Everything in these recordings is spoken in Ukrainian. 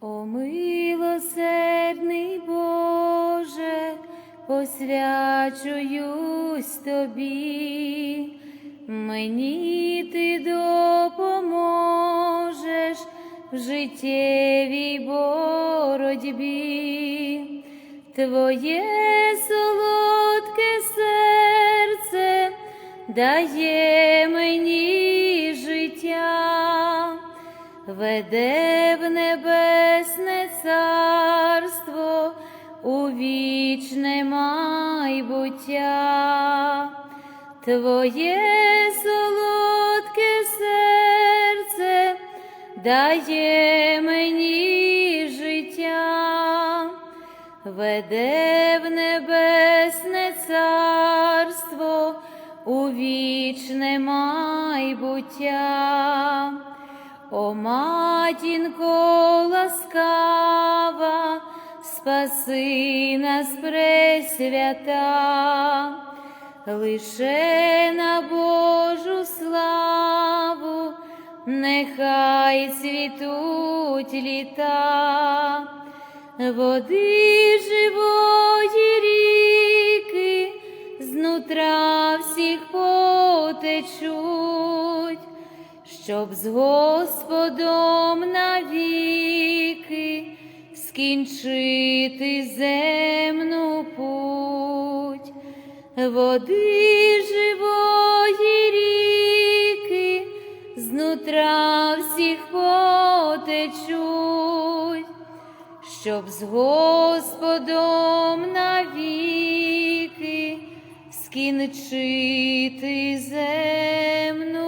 О милосердний Боже, посвячуюсь тобі, мені ти допоможеш в життєвій боротьбі, Твоє солодке серце дає мені веде в небесне царство у вічне майбуття. Твоє солодке серце дає мені життя, веде в небесне царство у вічне майбуття. О матінко ласкава, спаси нас пресвята, лише на Божу славу, нехай цвітуть літа, води живої ріки, знутра всіх потечуть щоб з Господом навіки скінчити земну путь, води живої ріки, знутра всіх потечуть, щоб з Господом навіки скінчити земну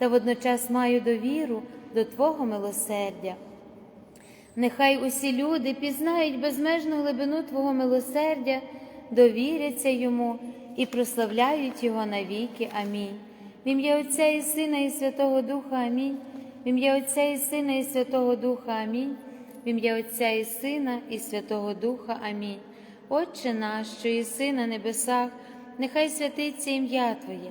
та водночас маю довіру до Твого милосердя. Нехай усі люди пізнають безмежну глибину Твого милосердя, довіряться йому і прославляють Його навіки. Амінь. В ім'я Отця і Сина, і Святого Духа Амінь. В ім'я Отця і Сина, і Святого Духа Амінь. В ім'я Отця і Сина, і Святого Духа Амінь. Отче наш, що єси на небесах, нехай святиться ім'я Твоє,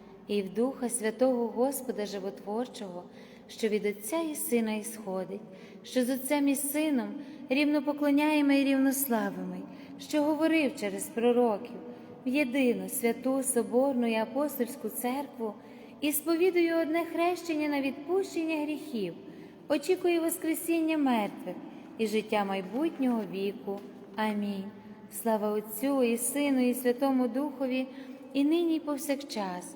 і в Духа Святого Господа Животворчого, що від Отця і Сина ісходить, що з Отцем і Сином рівно поклоняємо і рівнославимо, що говорив через пророків в єдину святу Соборну і апостольську церкву і сповідую одне хрещення на відпущення гріхів, очікую Воскресіння мертвих і життя майбутнього віку. Амінь. Слава Отцю і Сину, і Святому Духові, і нині, і повсякчас,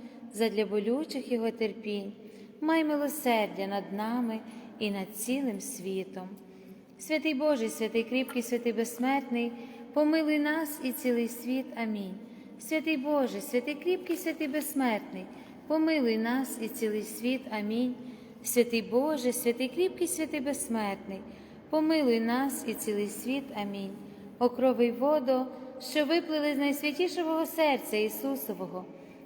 задля болючих його терпінь, май милосердя над нами і над цілим світом. Святий Божий, святий кріпкий, святий безсмертний, помилуй нас і цілий світ. Амінь. Святий Боже, святий кріпкий, святий безсмертний, помилуй нас і цілий світ. Амінь. Святий Боже, святий кріпкий, святий безсмертний, помилуй нас і цілий світ. Амінь. Окровий водо, що виплили з найсвятішого серця Ісусового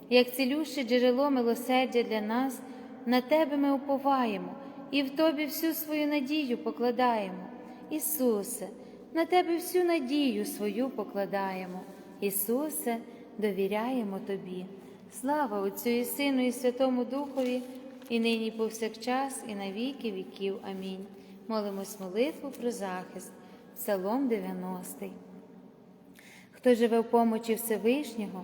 як цілюще джерело милосердя для нас, на Тебе ми уповаємо і в Тобі всю свою надію покладаємо. Ісусе, на Тебе всю надію свою покладаємо. Ісусе, довіряємо Тобі. Слава Отцю і Сину, і Святому Духові, і нині, і повсякчас, і на віки віків. Амінь. Молимось молитву про захист, Псалом 90. Хто живе в помочі Всевишнього,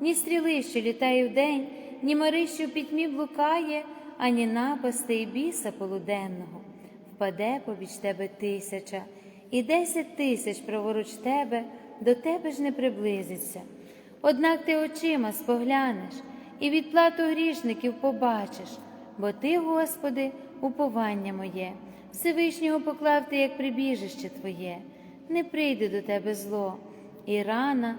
ні стріли, що літає вдень, ні мари, що в пітьмі блукає, ані напасти і біса полуденного. Впаде побіч тебе тисяча, і десять тисяч праворуч тебе, до тебе ж не приблизиться. Однак ти очима споглянеш, і відплату грішників побачиш, бо ти, Господи, уповання моє, Всевишнього поклав ти, як прибіжище Твоє, не прийде до тебе зло, і рана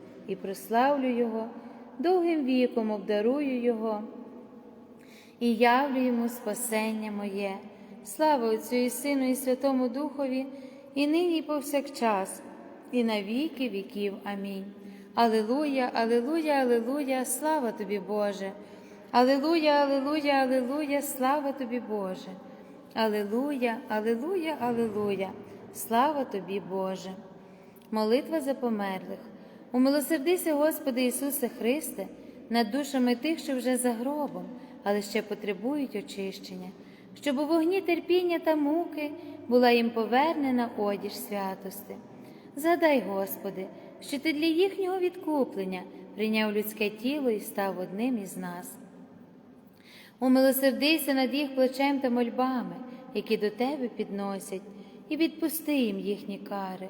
і прославлю його довгим віком обдарую Його і явлю йому спасення моє. Слава Отцю і Сину, і Святому Духові, і нині, і повсякчас, і на віки віків. Амінь. Алилуя, Алилуя, Алилуя, слава тобі, Боже. Алилуя, Алилуя, Алилуя, слава тобі, Боже. Алилуя, Алилуя, Алилуя, слава тобі, Боже. Молитва за померлих. Умилосердися, Господи Ісусе Христе, над душами тих, що вже за гробом, але ще потребують очищення, щоб у вогні терпіння та муки була їм повернена одіж святости. Задай, Господи, що Ти для їхнього відкуплення прийняв людське тіло і став одним із нас. Умилосердися над їх плечем та мольбами, які до Тебе підносять, і відпусти їм їхні кари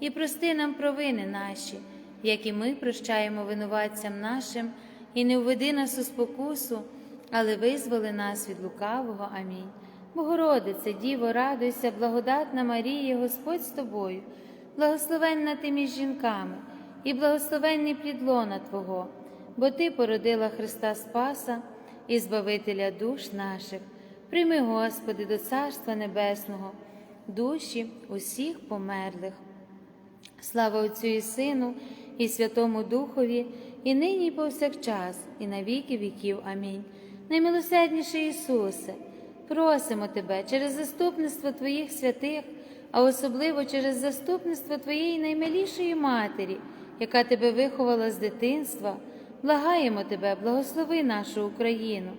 і прости нам провини наші, як і ми прощаємо винуватцям нашим, і не введи нас у спокусу, але визволи нас від лукавого. Амінь. Богородице, Діво, радуйся, благодатна Марія, Господь з тобою, благословенна ти між жінками, і благословенний плід лона Твого, бо Ти породила Христа Спаса і Збавителя душ наших. Прийми, Господи, до Царства Небесного, душі усіх померлих. Слава Отцю і Сину, і Святому Духові, і нині, і повсякчас, і на віки віків. Амінь. Наймилосердніший Ісусе, просимо Тебе через заступництво Твоїх святих, а особливо через заступництво Твоєї наймилішої Матері, яка Тебе виховала з дитинства, благаємо Тебе, благослови нашу Україну.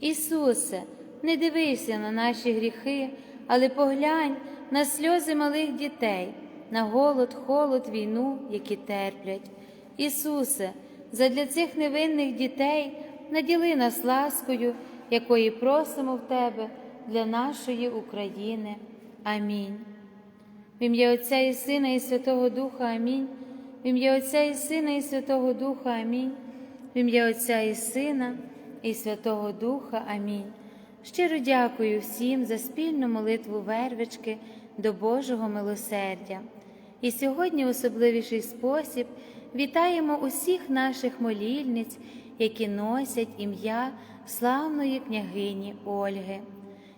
Ісусе, не дивися на наші гріхи, але поглянь на сльози малих дітей, на голод, холод, війну, які терплять. Ісусе, задля цих невинних дітей наділи нас ласкою, якої просимо в Тебе для нашої України. Амінь. В ім'я Отця і Сина, і Святого Духа Амінь. В ім'я Отця і Сина, і Святого Духа Амінь. В ім'я Отця і Сина, і Святого Духа. Амінь. Щиро дякую всім за спільну молитву вервички до Божого милосердя. І сьогодні в особливіший спосіб вітаємо усіх наших молільниць, які носять ім'я славної княгині Ольги.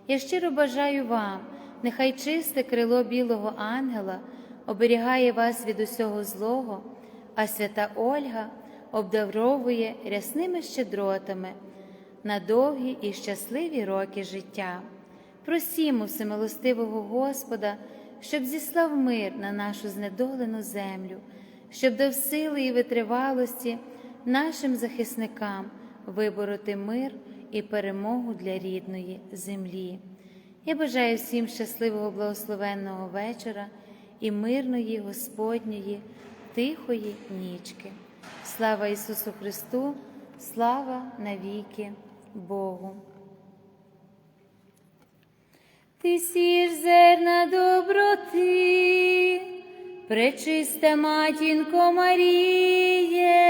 Я щиро бажаю вам, нехай чисте крило білого ангела оберігає вас від усього злого, а свята Ольга обдаровує рясними щедротами на довгі і щасливі роки життя. Просімо всемилостивого Господа, щоб зіслав мир на нашу знедолену землю, щоб дав сили і витривалості нашим захисникам вибороти мир і перемогу для рідної землі. Я бажаю всім щасливого благословенного вечора і мирної Господньої, тихої нічки. Слава Ісусу Христу, слава навіки Богу. Ти сієш зерна доброти, пречиста матінко Маріє,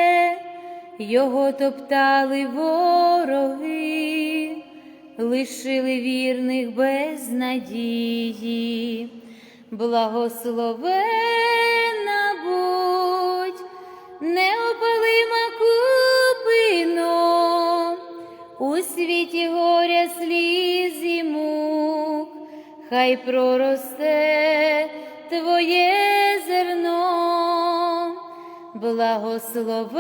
його топтали вороги, лишили вірних без надії, благословена будь, неопалима хай проросте твоє зерно, благословена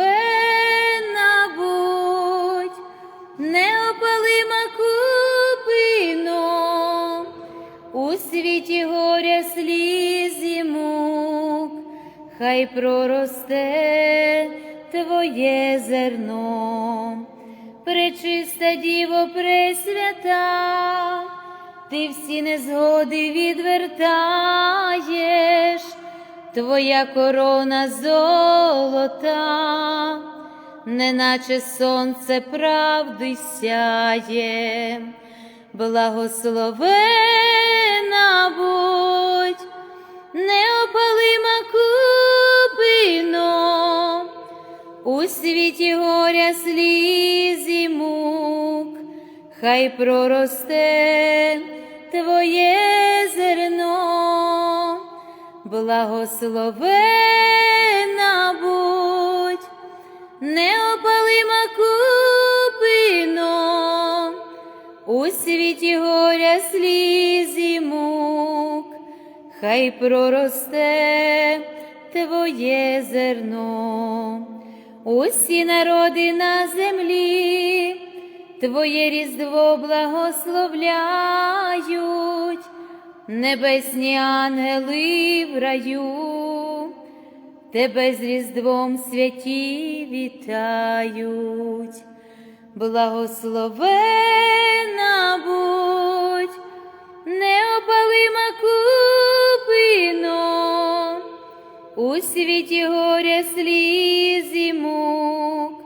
будь, неопалима купино, у світі горя сліз і мук, хай проросте твоє зерно. Пречиста діво пресвята, ти всі незгоди відвертаєш, твоя корона золота, неначе сонце правди сяє, благословена будь, неопалима купино, у світі горя сліз і мук, хай проросте твоє зерно, благословена будь, неопалима купино, у світі горя сліз і мук, хай проросте твоє зерно. Усі народи на землі, Твоє різдво благословляють, небесні ангели в раю, Тебе з Різдвом святі вітають, благословена будь, неопалима купино, у світі горя сліз і мук,